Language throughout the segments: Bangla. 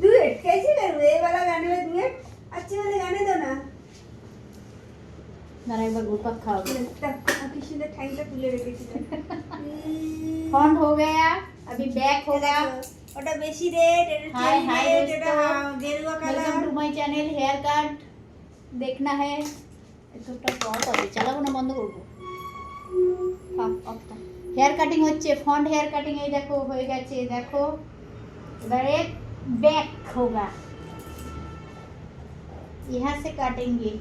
डुएट कैसे करूँ ये वाला गाने में डुएट अच्छे वाले गाने दो ना দাঁড়া একবার গোটা খাও কি সুন্দর ঠ্যাংটা তুলে রেখেছিল ফন্ড হো গয়া अभी ব্যাক হো গয়া ওটা বেশি রেড হাই হাই এটা গেরুয়া colour welcome to my channel hair cut দেখনা है একটু টপ অফ হবে চালাবো না বন্ধ করব অফ অফ হেয়ার কাটিং হচ্ছে ফন্ট হেয়ার কাটিং এই দেখো হয়ে গেছে দেখো এবারে बैक होगा यहाँ से काटेंगे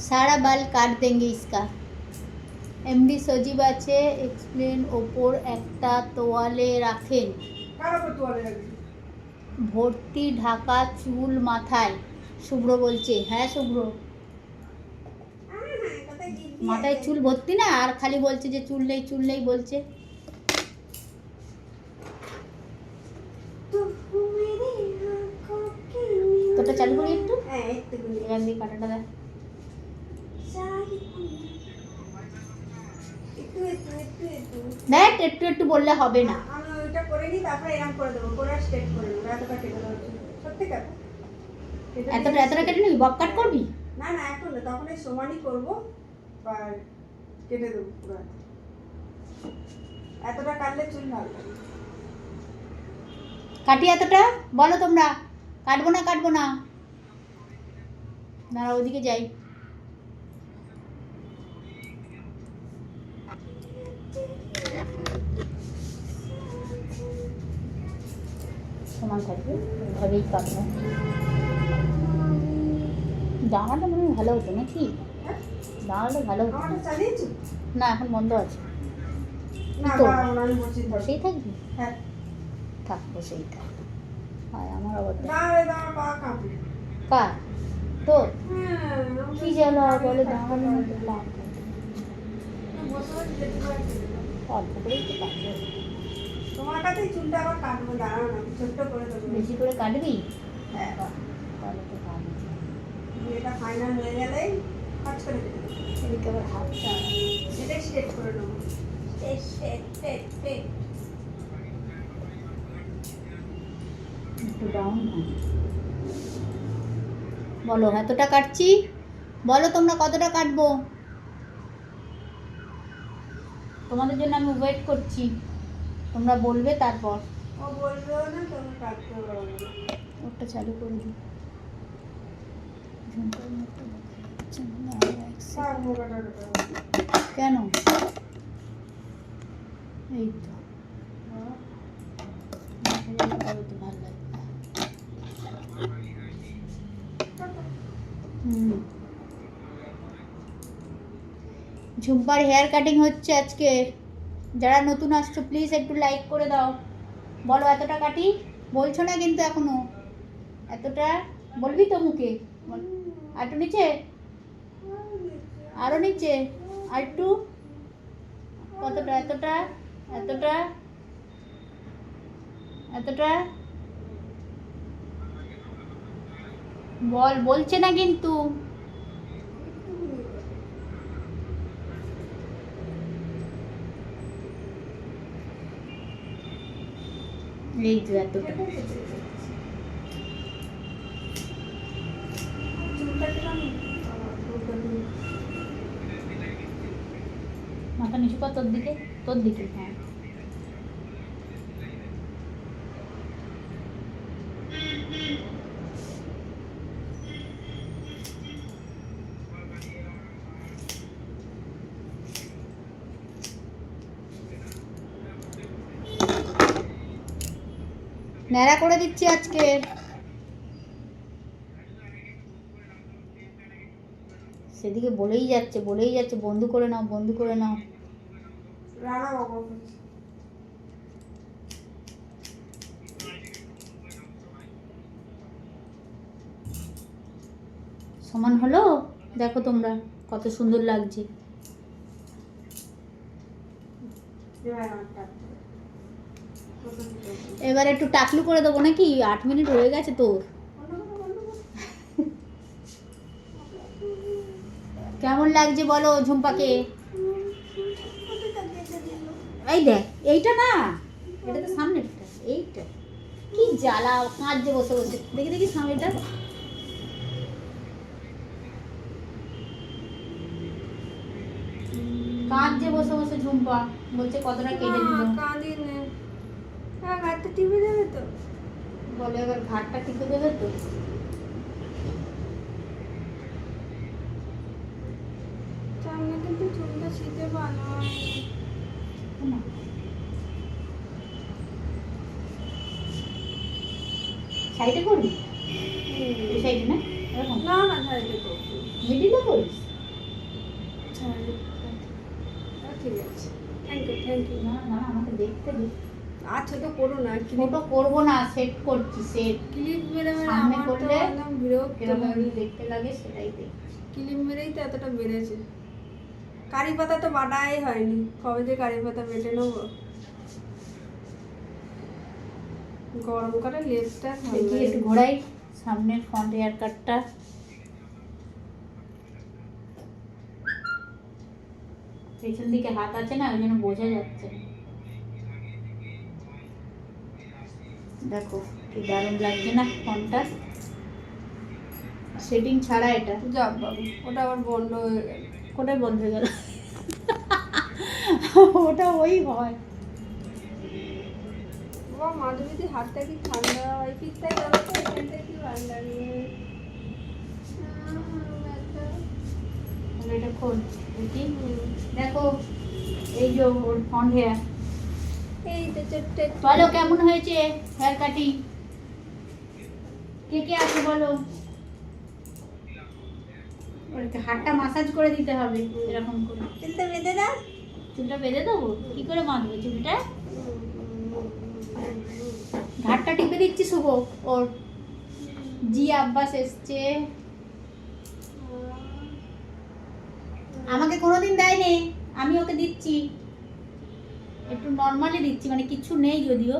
सारा बाल काट देंगे इसका এমডি সজীব আছে এক্সপ্লেন ওপর একটা তোয়ালে রাখেন কার উপর তোয়ালে রাখবি ভর্তি ঢাকা চুল মাথায় শুভ্র বলছে হ্যাঁ শুভ্র মাথায় চুল ভর্তি না? আর খালি বলছে যে চুল নেই চুল নেই বলছে। তোটা চালু করি একটু? কাটাটা দেখ। একটু বললে হবে না। আমি ওইটা করে তারপরে এরকম করে দেবো করে এতটা কেটে এতটা কেটে নিবি? বক কাট করবি? না না, এখন তখন সমানই করব। বা কেটে দেবো পুরো এতটা কাটলে চুল ভালো কাটি এতটা? বলো তোমরা। কাটবো না কাটবো না। দাঁড়া ওদিকে যাই। সমান থাকবে, এভাবেই কাটবো। দাঁড়াটা মনে ভালো হতো নাকি? হ্যাঁ? দাঁড়ালে ভালো না এখন বন্ধ আছে। বসেই থাকব। হ্যাঁ। থাক বসেই থাক। আর আমার কাঁপবে কার? তোর? হ্যাঁ, কি জ্বালা বলে দাঁড়ানো। অল্প করেই তো কাটবে। তোমার কাছেই চুলটা আবার কাটবো দাঁড়াও না ছোট্ট করে বেশি করে কাটবি? হ্যাঁ। তাহলে তো ভালো। এটা ফাইনাল হয়ে গেলেই কাজ করে এদিকে আবার হাতটা এটা স্ট্রেট করে নেব স্ট্রেট স্ট্রেট স্ট্রেট স্ট্রেট একটু ডাউন বলো এতটা কাটছি? বলো তোমরা কতটা কাটবো? তোমাদের জন্য আমি ওয়েট করছি। তোমরা বলবে তারপর। ও বলবেও না তুমি কাটতে পারবে ওটা চালু করে দিই। কেন? এই তো। ভালো ঝুম্পার হেয়ার কাটিং হচ্ছে আজকে। যারা নতুন আসছো প্লিজ একটু লাইক করে দাও। বলো, এতটা কাটি? বলছো না কিন্তু এখনও। এতটা? বলবি তো মুখে। আর নিচে? আরও নিচে। আর একটু কতটা? এতটা? এতটা? এতটা? বল, বলছে না কিন্তু। এই তো এতটা চুলটা কিরম? আমার চুলটা কিরম? মাথা নিচু কর তোর দিকে তোর দিকে। হ্যাঁ। ন্যাড়া করে দিচ্ছি আজকে। সেদিকে বলেই যাচ্ছে বলেই যাচ্ছে বন্ধু করে নাও বন্ধু করে নাও। সমান হলো দেখো তোমরা, কত সুন্দর লাগছে এবার একটু টাকলু করে দেবো নাকি আট মিনিট হয়ে গেছে তোর। কেমন লাগছে বলো ঝুম্পাকে? এই দেখ এইটা না এটা তো সামনেরটা এইটা। কি জ্বালা কাঁদছে বসে বসে। দেখি দেখি সামনেটা কাঁদছে বসে বসে ঝুম্পা বলছে কতটা কেটে দিল। কাঁদি নে হ্যাঁ হাতটা টিপে যাবে তো। বলে এবার ঘাটটা টিপে দেবে তো। সামনে কিন্তু চুলটা শীতে ভালো। সাইডে করবি? সাইডে না? এরকম? না না সাইডে করব। মিডিলে করিস ঠিক আছে। থ্যাংক ইউ থ্যাংক ইউ না না আমাকে দেখতে দে। আচ্ছা তো করো না ছোট করব না সেট করছি সেট ক্লিপ মেরে মেরে সামনে করলে একদম বিরক্ত লাগে। দেখতে লাগে সেটাই দেখ ক্লিপ মেরেই তো এতটা বেড়েছে। কারি পাতা তো বাটাই হয়নি। কবে যে কারি পাতা বেটে নেব? গরম করে লেপটা দেখি একটু ঘোরাই সামনের ফ্রন্ট হেয়ার কাটটা পেছন দিকে হাত আছে না ওই জন্য বোঝা যাচ্ছে না। দেখো কি দারুণ লাগছে না ফোনটা। সেটিং ছাড়া এটা? যাব বাবু ওটা আবার বন্ধ হয়ে গেল। কোটায় বন্ধ হয়ে গেল। ওটা ওই হয়। ও মাধুরীদের হাতটা কি ঠান্ডা হয়? পিঠটা গেল তো এখানটা কি ভালো লাগে এটা খোল দেখো। এই যে ওর ফন্ট হেয়ার এই তো ছোট্ট বলো কেমন হয়েছে হেয়ার কাটিং কে কে আছে বলো? হাতটা মাসাজ করে দিতে হবে এরকম করে। চুলটা বেঁধে দাও। চুলটা বেঁধে দেবো? কি করে বাঁধবো চুলটা? ঘাটটা টিপে দিচ্ছি শুভ। ওর জি আব্বাস এসছে। আমাকে কোনোদিন দেয়নি আমি ওকে দিচ্ছি। একটু নর্মালি দিচ্ছি মানে কিছু নেই যদিও।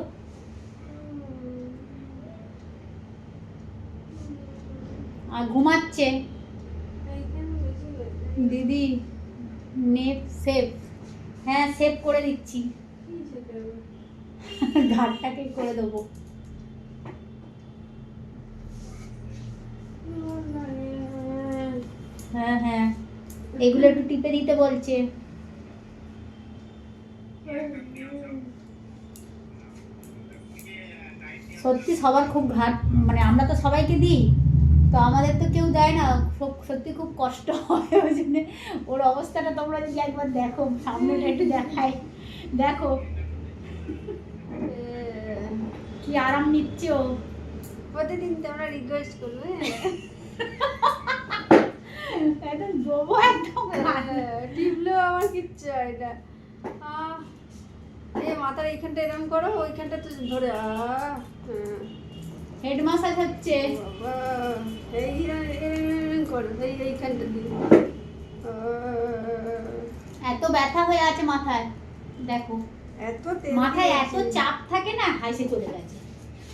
আর ঘুমাচ্ছে। দিদি, নেপ সেভ। হ্যাঁ সেভ করে দিচ্ছি। ঘাটটাকে করে দেবো। হ্যাঁ হ্যাঁ। এগুলো একটু টিপে দিতে বলছে। সত্যি সবার খুব ঘাট মানে আমরা তো সবাইকে দিই। তো আমাদের তো কেউ দেয় না সত্যি খুব কষ্ট হয় ওই জন্য ওর অবস্থাটা তোমরা যদি একবার দেখো সামনেটা একটু দেখাই। দেখো। কি আরাম নিচ্ছে ও। প্রতিদিন তোমরা রিকোয়েস্ট করবে একদম দেবো একদম। টিপলেও আমার কিচ্ছু হয় না। এই মাথার এইখানটা এরকম করো ওইখানটা তো ধরে হ্যাঁ। হেড মাসাজ হচ্ছে। এত ব্যথা হয়ে আছে মাথায়। দেখো। মাথায় এত চাপ থাকে না হাসি চলে গেছে।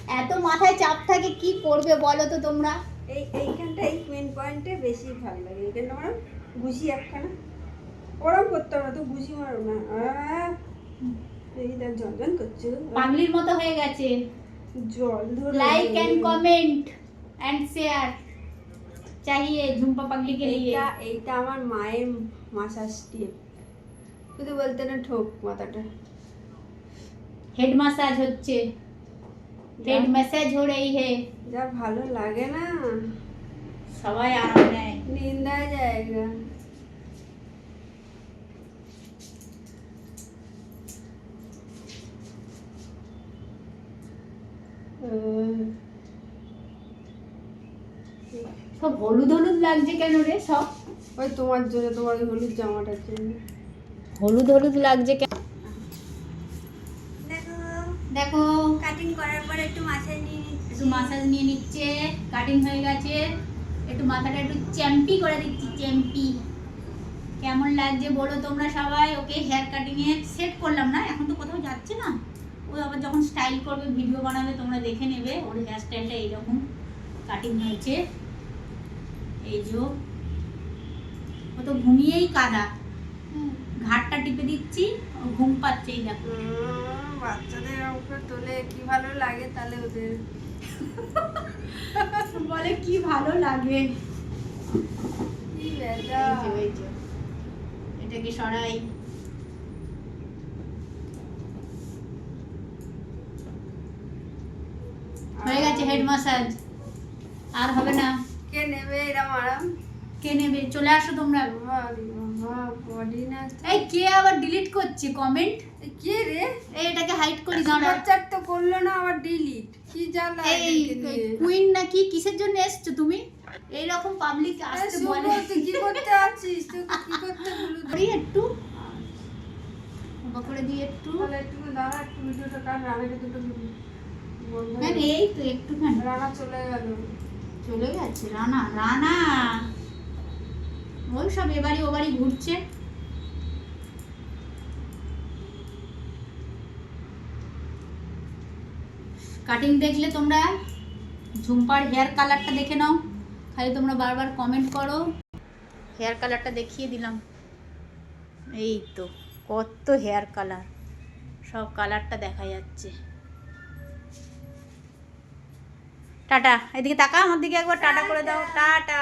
এত মাথায় চাপ থাকে কি করবে বলো তো তোমরা? এই এইখানটা এই মেন পয়েন্টে বেশি ভালো লাগে। এইখানটা মারো ঘুষি একখানা। ওরম করতে হবে না, তো ঘুষি মারো না। আহ, এই দেখ ঝনঝন করছে। পাগলির মতো হয়ে গেছে। जल like and comment and share चाहिए ঝুম্পা পাগলি কে লিয়ে এটা এটা আমার মায়ের মাসাজ টিপ শুধু বলতে না ঠোক মাথাটা হেড মাসাজ হচ্ছে হেড ম্যাসাজ হো রही है যা ভালো লাগে না সবাই আরাম নেয় নিন্দা জায়গা সব হলুদ হলুদ লাগছে কেন রে? সব? ওই তোমার জন্য তোমার হলুদ জামাটার জন্য হলুদ হলুদ লাগছে কেন? দেখো কাটিং করার পর একটু মাথায় নিয়ে একটু মাসাজ নিয়ে নিচ্ছে কাটিং হয়ে গেছে। একটু মাথাটা একটু চ্যাম্পি করে দিচ্ছি চ্যাম্পি। কেমন লাগছে বলো তোমরা সবাই? ওকে হেয়ার কাটিং এ সেট করলাম না এখন তো কোথাও যাচ্ছে না। ও আবার যখন স্টাইল করবে ভিডিও বানাবে তোমরা দেখে নেবে। ওর হেয়ার স্টাইলটা এইরকম। কাটিং হয়েছে। এই যে ও। তো ঘুমিয়েই কাদা। ঘাটটা টিপে দিচ্ছি ও ঘুম পাচ্ছে এই দেখো। বাচ্চাদের উপরে তোলে কি ভালো লাগে তাহলে ওদের? বলে কি ভালো লাগে। এটাকে সরাই। হয়ে গেছে হেড মাসাজ। আর হবে না। কে নেবে এরম আরাম কে নেবে? চলে আসো তোমরা। না এই কে আবার ডিলিট করছে? কমেন্ট কে রে? এই এটাকে হাইড করি দাঁড়া বাচ্চার তো করল না আবার ডিলিট কি জ্বালা এই। কুইন নাকি কিসের জন্য এসছো তুমি? এই রকম পাবলিক আসতে বলে। তুই কি করতে আছিস? তুই কি করতে বলু করি একটু। করে দিয়ে একটু। তাহলে একটু দাঁড়া একটু ভিডিওটা কাট রানাকে দুটো বন্ধ না, হয়ে এই তো একটুখানি। রানা চলে গেল। চলে গেছে রানা রানা। ওই সব এবারই ও বাড়ি ঘুরছে। কাটিং দেখলে তোমরা ঝুম্পার হেয়ার কালারটা দেখে নাও। খালি তোমরা বারবার কমেন্ট করো। হেয়ার কালারটা দেখিয়ে দিলাম। এই তো কত হেয়ার কালার। সব কালারটা দেখা যাচ্ছে। টাটা। এদিকে তাকা আমার দিকে একবার টাটা। করে দাও টাটা।